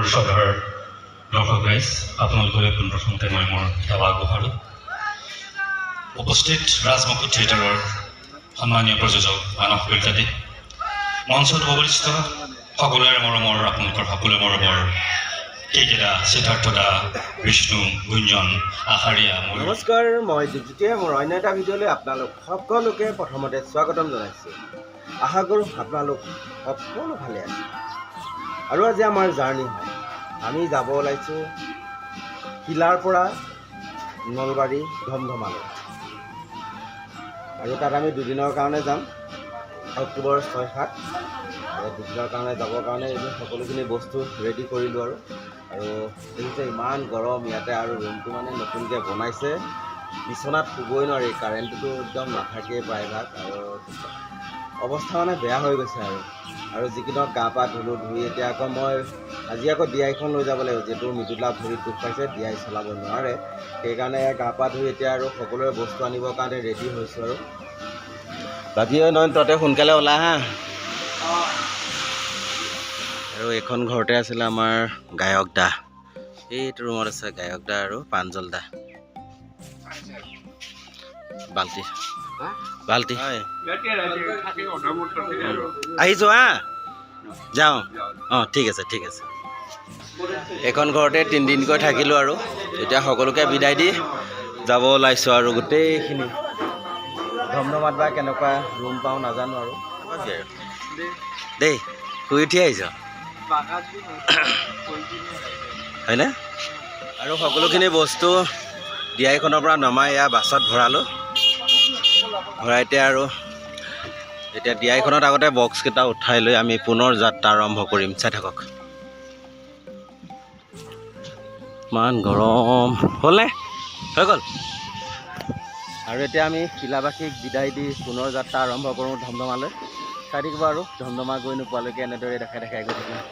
দৰ্শক ৰাইজ আপোনালোকলৈ পোনপ্ৰথমতে মই মোৰ সেৱা আগবঢ়ালোঁ। উপস্থিত ৰাজমুকুট থিয়েটাৰৰ সন্মানীয় প্ৰযোজক মানস কলিতাদী। মঞ্চত উপস্থিত সকলোৰে মৰমৰ আপোনালোকৰ সকলোৰে মৰমৰ কেইকেইটা সিদ্ধাৰ্থ দা বিষ্ণু গুঞ্জন আহাৰীয়া মোৰ নমস্কাৰ মই দীপজ্যোতিয়ে মোৰ অন্য এটা ভিডিঅ'লৈ আপোনালোক সকলোকে প্ৰথমতে স্বাগতম জনাইছোঁ। আশা কৰোঁ আপোনালোক সকলো ভালে আছে। আৰু আজি আমাৰ জাৰ্ণি হয়। আমি যাব ওলাইছোঁ শিলাৰ পৰা নলবাৰী ধমধমালৈ। আৰু তাত আমি দুদিনৰ কাৰণে যাম, অক্টোবৰ ছয় সাত। আৰু দুদিনৰ কাৰণে যাবৰ কাৰণে সকলোখিনি বস্তু ৰেডি কৰিলোঁ আৰু। আৰু দেখিছে ইমান গৰম, ইয়াতে আৰু ৰুমটো মানে নতুনকৈ বনাইছে। বিচনাত শুবই নোৱাৰি কাৰেণ্টটোতো একদম নাথাকেই প্ৰায়ভাগ। আৰু অৱস্থা মানে বেয়া হৈ গৈছে আৰু। আৰু যিকেইদিনত গা পা ধুলোঁ, ধুই এতিয়া আকৌ মই আজি আকৌ ডিআইখন লৈ যাব লাগিব, যিহেতু মৃদুলা ভৰিত দুখ পাইছে ডিআই চলাব নোৱাৰে। সেইকাৰণে গা পা ধুই এতিয়া আৰু সকলোৰে বস্তু আনিবৰ কাৰণে ৰেডি হৈছোঁ আৰু। বাকী নয়ন, তহঁতে সোনকালে ওলা হা? আৰু এইখন ঘৰতে আছিলে আমাৰ গায়ক দা। এইটো ৰুমত আছে গায়ক দা আৰু প্ৰাঞ্জল দা। বাল্টি। বাল্টি। আহিছোঁ হা? যাওঁ। অঁ, ঠিক আছে ঠিক আছে। এইখন ঘৰতে তিনিদিনকৈ থাকিলোঁ আৰু। এতিয়া সকলোকে বিদায় দি যাব ওলাইছোঁ আৰু গোটেইখিনি। ধমধমাত বা কেনেকুৱা ৰুম পাওঁ নাজানো আৰু। দেই শুই উঠি আহিছ? হয়নে? আৰু সকলোখিনি বস্তু ডিআইখনৰ পৰা নমাই এয়া বাছত ভৰালোঁ। ভৰাই এতিয়া আৰু এতিয়া ডিআইখনত আগতে বক্সকেইটা উঠাই লৈ আমি পুনৰ যাত্ৰা আৰম্ভ কৰিম। চাই থাকক। ইমান গৰম। হ'লনে? হৈ গ'ল। আৰু এতিয়া আমি শিলাবাসীক বিদায় দি পুনৰ যাত্ৰা আৰম্ভ কৰোঁ ধমধমালৈ। চাই থাকিব আৰু ধমধমা গৈ নোপোৱালৈকে এনেদৰে দেখাই দেখাই গৈ থাকিম।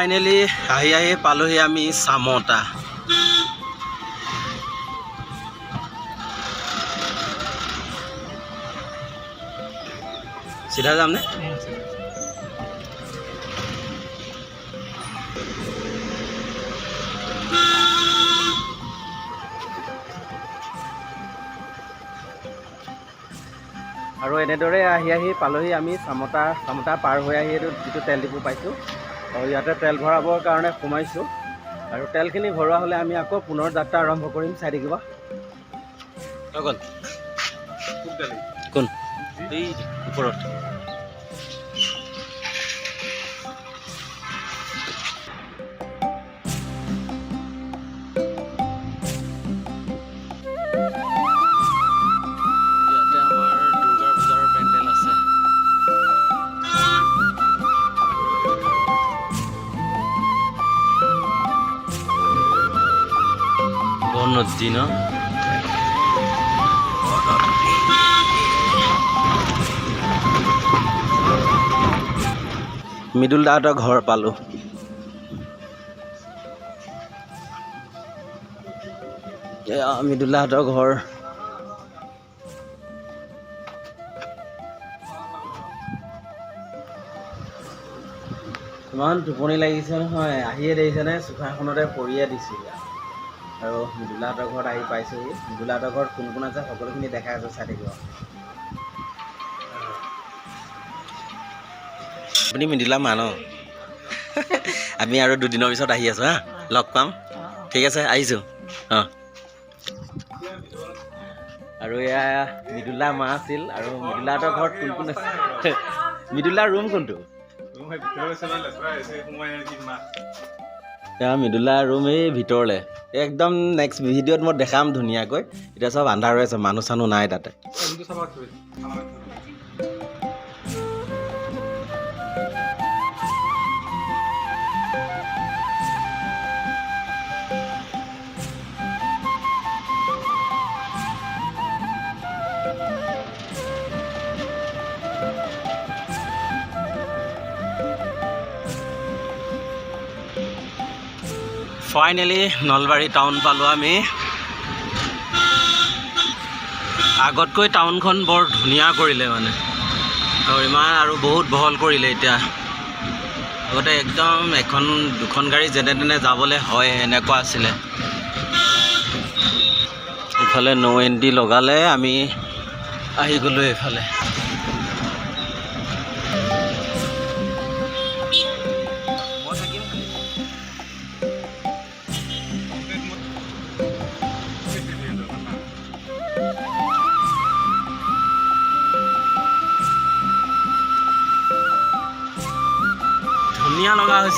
ফাইনেলি আহি আহি পালোহি আমি চামতা। চিধা যামনে আৰু এনেদৰে আহি আহি পালোহি আমি চামতা চামতা পাৰ হৈ আহি এইটো যিটো তেল ডিপু পাইছোঁ। আৰু ইয়াতে তেল ভৰাবৰ কাৰণে সোমাইছোঁ। আৰু তেলখিনি ভৰোৱা হ'লে আমি আকৌ পুনৰ যাত্ৰা আৰম্ভ কৰিম। চাই থাকিব। হৈ গ'ল। কোন? এই ওপৰত। ন মৃদুল দাহঁতৰ ঘৰ পালোঁ। এয়া মৃদুল দাহঁতৰ ঘৰ। ইমান টোপনি লাগিছে নহয়, আহিয়ে দেখিছেনে? চোফাখনতে পৰিয়ে দিছোঁ। আৰু মৃদুলাহঁতৰ ঘৰত আহি পাইছোঁহি। মৃদুলাহঁতৰ ঘৰত কোন কোন আছে সকলোখিনি দেখাই আছোঁ চাই থাকিব। আপুনি মৃদুলা মা ন? আমি আৰু দুদিনৰ পিছত আহি আছোঁ হা? লগ পাম? ঠিক আছে আহিছোঁ। অঁ। আৰু এয়া মৃদুলা মা আছিল আৰু মৃদুলাহঁতৰ ঘৰত কোন কোন আছে? মৃদুলাৰ ৰুম কোনটো? মৃদুলা ৰুম এই ভিতৰলৈ। একদম নেক্সট ভিডিঅ'ত মই দেখাম ধুনীয়াকৈ। এতিয়া চব আন্ধাৰ হৈ আছে মানুহ চানুহ নাই তাতে। ফাইনেলি নলবাৰী টাউন পালোঁ আমি। আগতকৈ টাউনখন বৰ ধুনীয়া কৰিলে মানে। আৰু ইমান আৰু বহুত বহল কৰিলে এতিয়া। আগতে একদম এখন দুখন গাড়ী যেনে তেনে যাবলৈ হয় এনেকুৱা আছিলে। ইফালে ন' এণ্ট্ৰি লগালে আমি আহি গ'লোঁ এইফালে।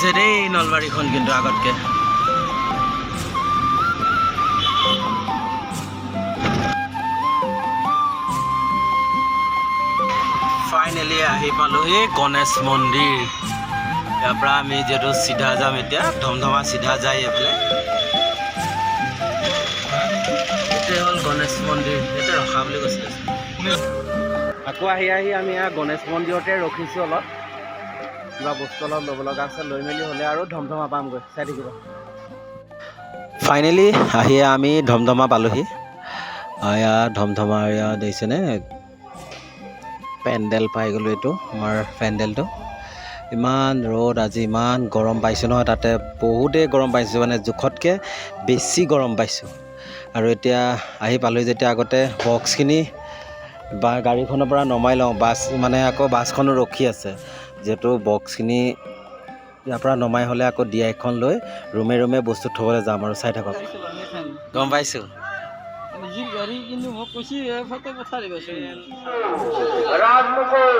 হৈছে দেই নলবাৰীখন কিন্তু আগতকে। ফাইনেলি আহি পালোহি গণেশ মন্দিৰ। ইয়াৰ পৰা আমি যিহেতু চিধা যাম এতিয়া ধমধমা চিধা যায় এইফালে। এইটোৱে হ'ল গণেশ মন্দিৰ ইয়াতে ৰখা বুলি কৈছিলে। আকৌ আহি আহি আমি গণেশ মন্দিৰতে ৰখিছোঁ অলপ। কিবা বস্তু অলপ ল'ব লগা আছে লৈ মেলি হ'লে আৰু ধমধমা পামগৈ চাই থাকিব। ফাইনেলি আহি আমি ধমধমা পালোহি। ইয়াত ধমধমা ইয়াত দেখিছেনে পেণ্ডেল পাই গ'লোঁ এইটো আমাৰ পেণ্ডেলটো। ইমান ৰ'দ আজি ইমান গৰম পাইছোঁ নহয় তাতে বহুতেই গৰম পাইছোঁ মানে জোখতকৈ বেছি গৰম পাইছোঁ। আৰু এতিয়া আহি পালোহি যেতিয়া আগতে বক্সখিনি বা গাড়ীখনৰ পৰা নমাই লওঁ বাছ মানে আকৌ বাছখনো ৰখি আছে। যিহেতু বক্সখিনি ইয়াৰ পৰা নমাই হ'লে আকৌ ডি আইখন লৈ ৰুমে ৰুমে বস্তু থ'বলৈ যাম আৰু চাই থাকক। গম পাইছোঁ। ৰাজমুকুল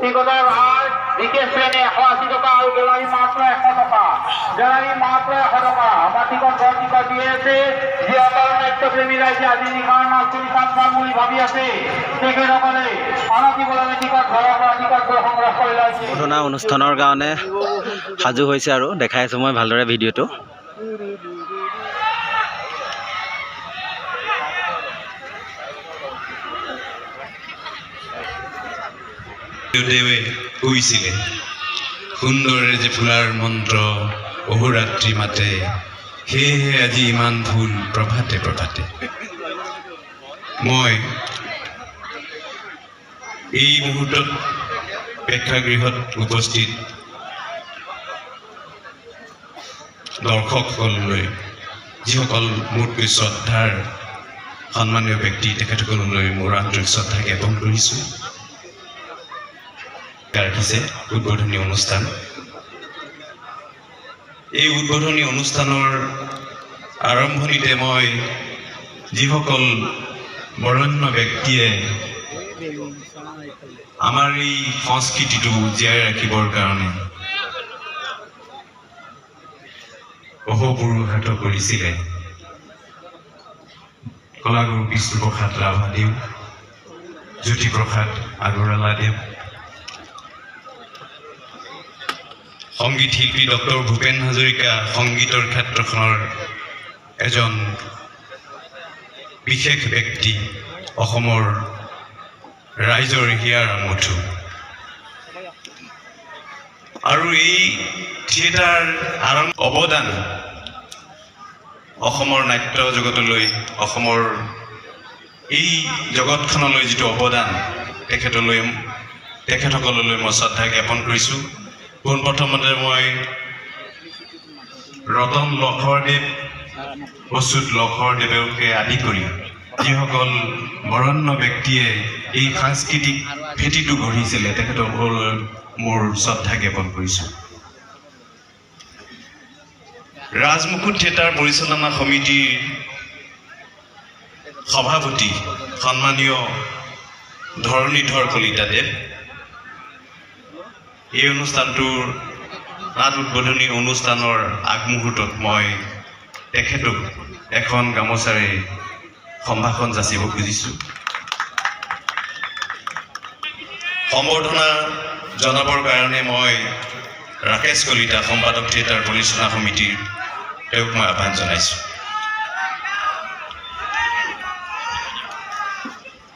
টিকটৰ হাৰ বিকে শ্ৰেণী এশ আশী টকা। আৰু গেলাৰী মাত্ৰ এশ টকা গেলাৰী মাত্ৰ এশ টকা আমাৰ টিকট ঘৰ টিকট দি আছে যিসকল নাট্যপ্ৰেমী ৰাইজে আজি নিশাৰ পাম বুলি ভাবি আছে তেখেতসকলে অনাতিবলৈ টিকট ঘৰৰ পৰা টিকট সংগ্ৰহ কৰি লৈছে ঘটনা অনুষ্ঠানৰ কাৰণে সাজু হৈছে আৰু দেখাই আছোঁ মই ভালদৰে ভিডিঅ'টো। দেৱে কৈছিলে সুন্দৰে যে ফুলাৰ মন্ত্ৰ অহোৰাত্ৰি মাতে সেয়েহে আজি ইমান ফুল প্ৰভাতে প্ৰভাতে মই এই মুহূৰ্তত প্ৰেক্ষাগৃহত উপস্থিত দৰ্শকসকললৈ, যিসকল মোতকৈ শ্ৰদ্ধাৰ, সন্মানীয় ব্যক্তি, তেখেতসকললৈ মোৰ আন্তৰিক শ্ৰদ্ধা জ্ঞাপন কৰিছোঁ। ৰাখিছে উদ্বোধনী অনুষ্ঠান। এই উদ্বোধনী অনুষ্ঠানৰ আৰম্ভণিতে মই যিসকল বৰণ্য ব্যক্তিয়ে আমাৰ এই সংস্কৃতিটো জীয়াই ৰাখিবৰ কাৰণে অহোপুৰুষাৰ্থ কৰিছিলে কলাগুৰু বিষ্ণুপ্ৰসাদ ৰাভাদেৱ জ্যোতিপ্ৰসাদ আগৰৱালাদেৱ সংগীত শিল্পী ডক্টৰ ভূপেন হাজৰিকা সংগীতৰ ক্ষেত্ৰখনৰ এজন বিশেষ ব্যক্তি অসমৰ ৰাইজৰ হিয়াৰ আমঠু। আৰু এই থিয়েটাৰ আৰম্ভ অৱদান অসমৰ নাট্য জগতলৈ অসমৰ এই জগতখনলৈ যিটো অৱদান তেখেতলৈ তেখেতসকললৈ মই শ্ৰদ্ধা জ্ঞাপন কৰিছোঁ। পোনপ্ৰথমতে মই ৰতন লখৰদেৱ বসুত লখৰদেৱকে আদি কৰি যিসকল বৰণ্য ব্যক্তিয়ে এই সাংস্কৃতিক ভেটিটো গঢ়িছিলে তেখেতসকললৈ মোৰ শ্ৰদ্ধা জ্ঞাপন কৰিছোঁ। ৰাজমুকুট থিয়েটাৰ পৰিচালনা সমিতিৰ সভাপতি সন্মানীয় ধৰণীধৰ কলিতাদেৱ এই অনুষ্ঠানটোৰ নাট উদ্বোধনী অনুষ্ঠানৰ আগমুহূৰ্তত মই তেখেতক এখন গামোচাৰে সম্ভাষণ যাচিব খুজিছোঁ। সম্বৰ্ধনা জনাবৰ কাৰণে মই ৰাকেশ কলিতা সম্পাদক থিয়েটাৰ পৰিচালনা সমিতিৰ তেওঁক মই আহ্বান জনাইছোঁ।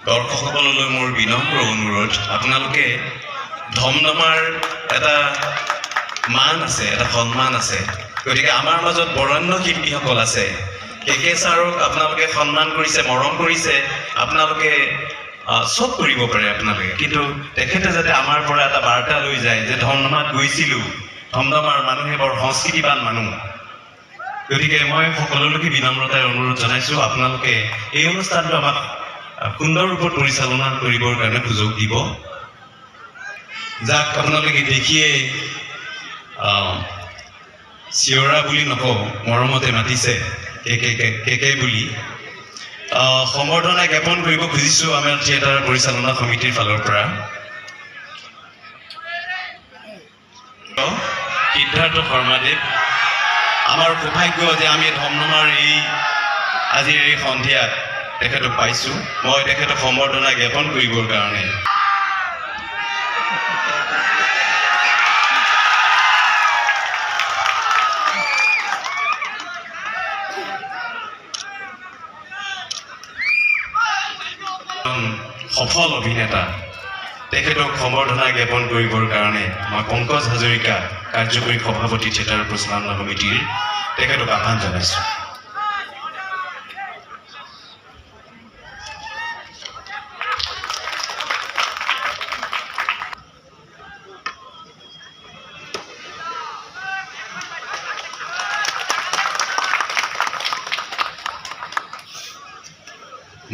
দৰ্শকসকললৈ মোৰ বিনম্ৰ অনুৰোধ আপোনালোকে ধমধমাৰ এটা মান আছে, এটা সন্মান আছে। গতিকে আমাৰ মাজত বৰণ্য শিল্পীসকল আছে। কে কে ছাৰক আপোনালোকে সন্মান কৰিছে, মৰম কৰিছে, আপোনালোকে চব কৰিব পাৰে আপোনালোকে। কিন্তু তেখেতে যাতে আমাৰ পৰা এটা বাৰ্তা লৈ যায় যে ধমধমাত গৈছিলোঁ। ধমধমাৰ মানুহে বৰ সংস্কৃতিবান মানুহ। গতিকে মই সকলোলৈকে বিনম্ৰতাৰে অনুৰোধ জনাইছোঁ, আপোনালোকে এই অনুষ্ঠানটো আমাক সুন্দৰ ৰূপত পৰিচালনা কৰিবৰ কাৰণে সুযোগ দিব। যাক আপোনালোকে দেখিয়ে চিঞৰা বুলি নকওঁ মৰমতে মাতিছে কে কে বুলি। সম্বৰ্ধনা জ্ঞাপন কৰিব খুজিছোঁ আমাৰ থিয়েটাৰ পৰিচালনা সমিতিৰ ফালৰ পৰা। সিদ্ধাৰ্থ শৰ্মাদেৱ। আমাৰ সৌভাগ্য যে আমি ধমধমাৰ এই আজিৰ এই সন্ধিয়াত তেখেতক পাইছোঁ। মই তেখেতক সম্বৰ্ধনা জ্ঞাপন কৰিবৰ কাৰণে। সফল অভিনেতা। তেখেতক সম্বৰ্ধনা জ্ঞাপন কৰিবৰ কাৰণে মই পংকজ হাজৰিকা কাৰ্যকৰী সভাপতি থিয়েটাৰ পৰিচালনা সমিতিৰ তেখেতক আহ্বান জনাইছোঁ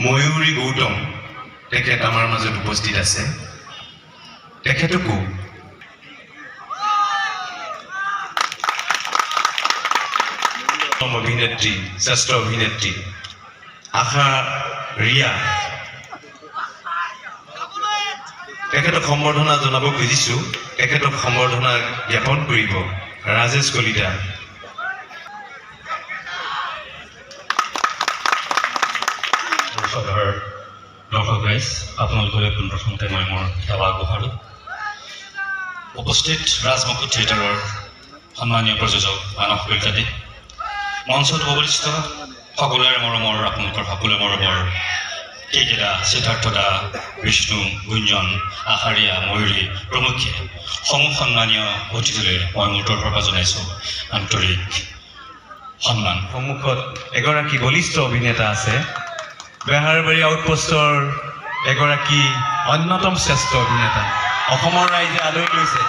ময়ূৰী গৌতম মাজত উপস্থিত আছে তেখেতকো অভিনেত্ৰী শ্ৰেষ্ঠ অভিনেত্ৰী আশা ৰিয়া তেখেতক সম্বৰ্ধনা জনাব খুজিছোঁ। তেখেতক সম্বৰ্ধনা জ্ঞাপন কৰিব। ৰাজেশ কলিতা। ৰাইজ আপোনালোকলৈ পোনপ্ৰথমতে মই মোৰ সেৱা আগবঢ়ালোঁ উপস্থিত ৰাজমুকুট থিয়েটাৰৰ সন্মানীয় প্ৰযোজক মানস কলিতাদী মঞ্চত উপস্থিত সকলোৰে মৰমৰ, আপোনালোকৰ সকলোৰে মৰমৰ কেইকেইটা সিদ্ধাৰ্থ দা বিষ্ণু, গুঞ্জন, আহাৰীয়া, ময়ূৰী, প্ৰমুখ্যে, সমূহ সন্মানীয় অতিথিলৈ মই মোৰ তৰফৰ পৰা জনাইছোঁ আন্তৰিক সন্মান। সন্মুখত এগৰাকী বলিষ্ঠ অভিনেতা আছে, বেহাৰবাৰী আউটপোষ্টৰ এগৰাকী অন্যতম শ্ৰেষ্ঠ অভিনেতা। অসমৰ ৰাইজে আদৰি লৈছে।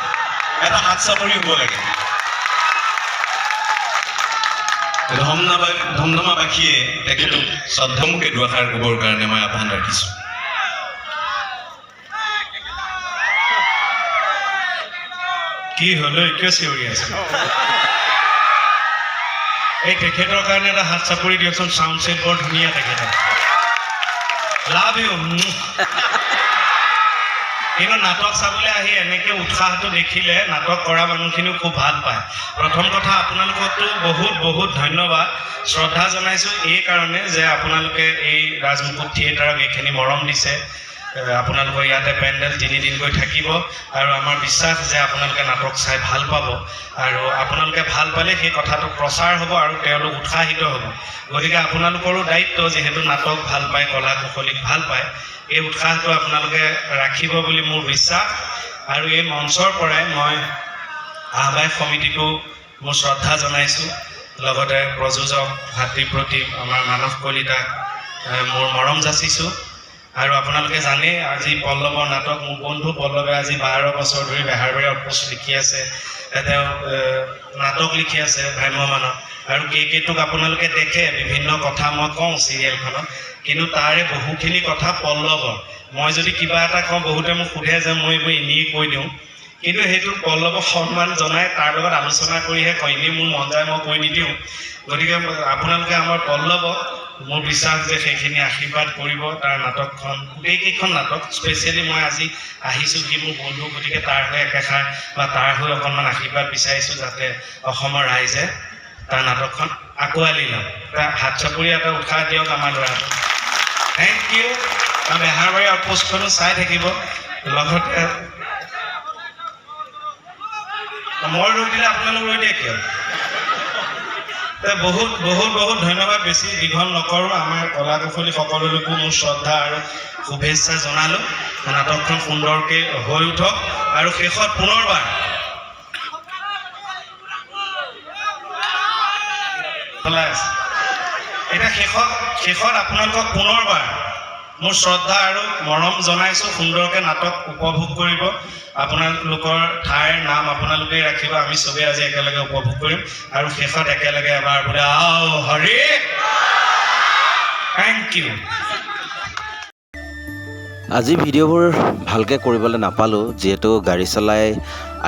এটা হাত চাপৰি হ'ব লাগে। ধমনাবা ধমধমাবাসীয়ে তেখেতক শ্ৰদ্ধামুখে দুআষাৰ ক'বৰ কাৰণে মই আহ্বান ৰাখিছোঁ। কি হ'লো? কিয় চিঞৰি আছে? এই তেখেতৰ কাৰণে এটা হাত চাপৰি দিয়কচোন। চাউণ্ড ছেট বৰ ধুনীয়া তেখেতৰ। Love you. কিন্তু নাটক চাবলৈ আহি এনেকৈ উৎসাহটো দেখিলে নাটক কৰা মানুহখিনিও খুব ভালো পায়। প্ৰথম কথা আপোনালোককতো বহুত বহুত ধন্যবাদ। শ্ৰদ্ধা জনাইছোঁ এইকাৰণে যে আপোনালোকে এই ৰাজমুকুট থিয়েটাৰক এইখিনি মৰম দিছে। আপোনালোকৰ ইয়াতে পেণ্ডেল তিনিদিনকৈ থাকিব আৰু আমাৰ বিশ্বাস যে আপোনালোকে নাটক চাই ভাল পাব। আৰু আপোনালোকে ভাল পালে সেই কথাটো প্ৰচাৰ হ'ব আৰু তেওঁলোক উৎসাহিত হ'ব। গতিকে আপোনালোকৰো দায়িত্ব যিহেতু নাটক ভাল পায় কলা কুশলীক ভাল পায় এই উৎসাহটো আপোনালোকে ৰাখিব বুলি মোৰ বিশ্বাস। আৰু এই মঞ্চৰ পৰাই মই আহ্বায়ক সমিতিটো মোৰ শ্ৰদ্ধা জনাইছোঁ। লগতে প্ৰযোজক ভাতৃপ্ৰতিম আমাৰ মানস কলিতাক মোৰ মৰম যাচিছোঁ। আৰু আপোনালোকে জানেই আজি পল্লৱৰ নাটক মোৰ বন্ধু পল্লৱে আজি বাৰ বছৰ ধৰি বেহাৰবাৰী আউটপোষ্ট লিখি আছে। তেওঁ নাটক লিখি আছে ভ্ৰাম্যমানত। আৰু কে কেটোক আপোনালোকে দেখে বিভিন্ন কথা মই কওঁ চিৰিয়েলখনত। কিন্তু তাৰে বহুখিনি কথা পল্লৱৰ মই যদি কিবা এটা কওঁ বহুতে মোক সোধে যে মই এইবোৰ এনেই কৈ দিওঁ। কিন্তু সেইটো পল্লৱক সন্মান জনাই তাৰ লগত আলোচনা কৰিহে কয় এনেই মোৰ মন যায় মই কৈ নিদিওঁ। গতিকে আপোনালোকে আমাৰ পল্লৱক মোৰ বিশ্বাস যে সেইখিনি আশীৰ্বাদ কৰিব তাৰ নাটকখন। গোটেইকেইখন নাটক স্পেচিয়েলি মই আজি আহিছোঁ সি মোৰ বন্ধু গতিকে তাৰ হৈ একেষাৰ বা তাৰ হৈ অকণমান আশীৰ্বাদ বিচাৰিছোঁ যাতে অসমৰ ৰাইজে তাৰ নাটকখন আঁকোৱালি লওক। তাৰ হাত চাপৰি এটা উৎসাহ দিয়ক আমাৰ ল'ৰাটোক। থেংক ইউ বেহাৰবাৰী আউটপোষ্টখনো চাই থাকিব। লগতে মই ৰৈ দিলে আপোনালোক ৰৈ দিয়ে কিয়? বহুত বহুত বহুত ধন্যবাদ। বেছি দীঘল নকৰোঁ। আমাৰ কলা কুশলী সকলোলৈকো মোৰ শ্ৰদ্ধা আৰু শুভেচ্ছা জনালোঁ। নাটকখন সুন্দৰকৈ হৈ উঠক। আৰু শেষত পুনৰবাৰ। এতিয়া শেষত শেষত আপোনালোকক পুনৰবাৰ। মোৰ শ্ৰদ্ধা আৰু মৰম জনাইছোঁ সুন্দৰকৈ নাটক উপভোগ কৰিব। আপোনালোকৰ ঠাইৰ নাম আপোনালোকেই ৰাখিব আমি চবেই আজি একেলগে উপভোগ কৰিম। আৰু শেষত একেলগে এবাৰ বোলে আও হৰি! থেংক ইউ আজি ভিডিঅ'বোৰ ভালকৈ কৰিবলৈ নাপালোঁ যিহেতু গাড়ী চলাই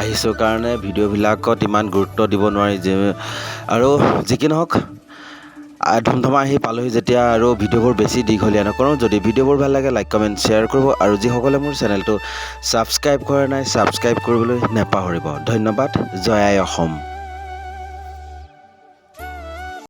আহিছোঁ কাৰণে ভিডিঅ'বিলাকত ইমান গুৰুত্ব দিব নোৱাৰি যে আৰু যি কি নহওক ধুমধামা আহি পালোহি যেতিয়া আৰু ভিডিঅ'বোৰ বেছি দীঘলীয়া নকৰোঁ। যদি ভিডিঅ'বোৰ ভাল লাগে লাইক কমেণ্ট শ্বেয়াৰ কৰিব। আৰু যিসকলে মোৰ চেনেলটো ছাবস্ক্ৰাইব কৰা নাই ছাবস্ক্ৰাইব কৰিবলৈ নেপাহৰিব। ধন্যবাদ। জয় আই অসম।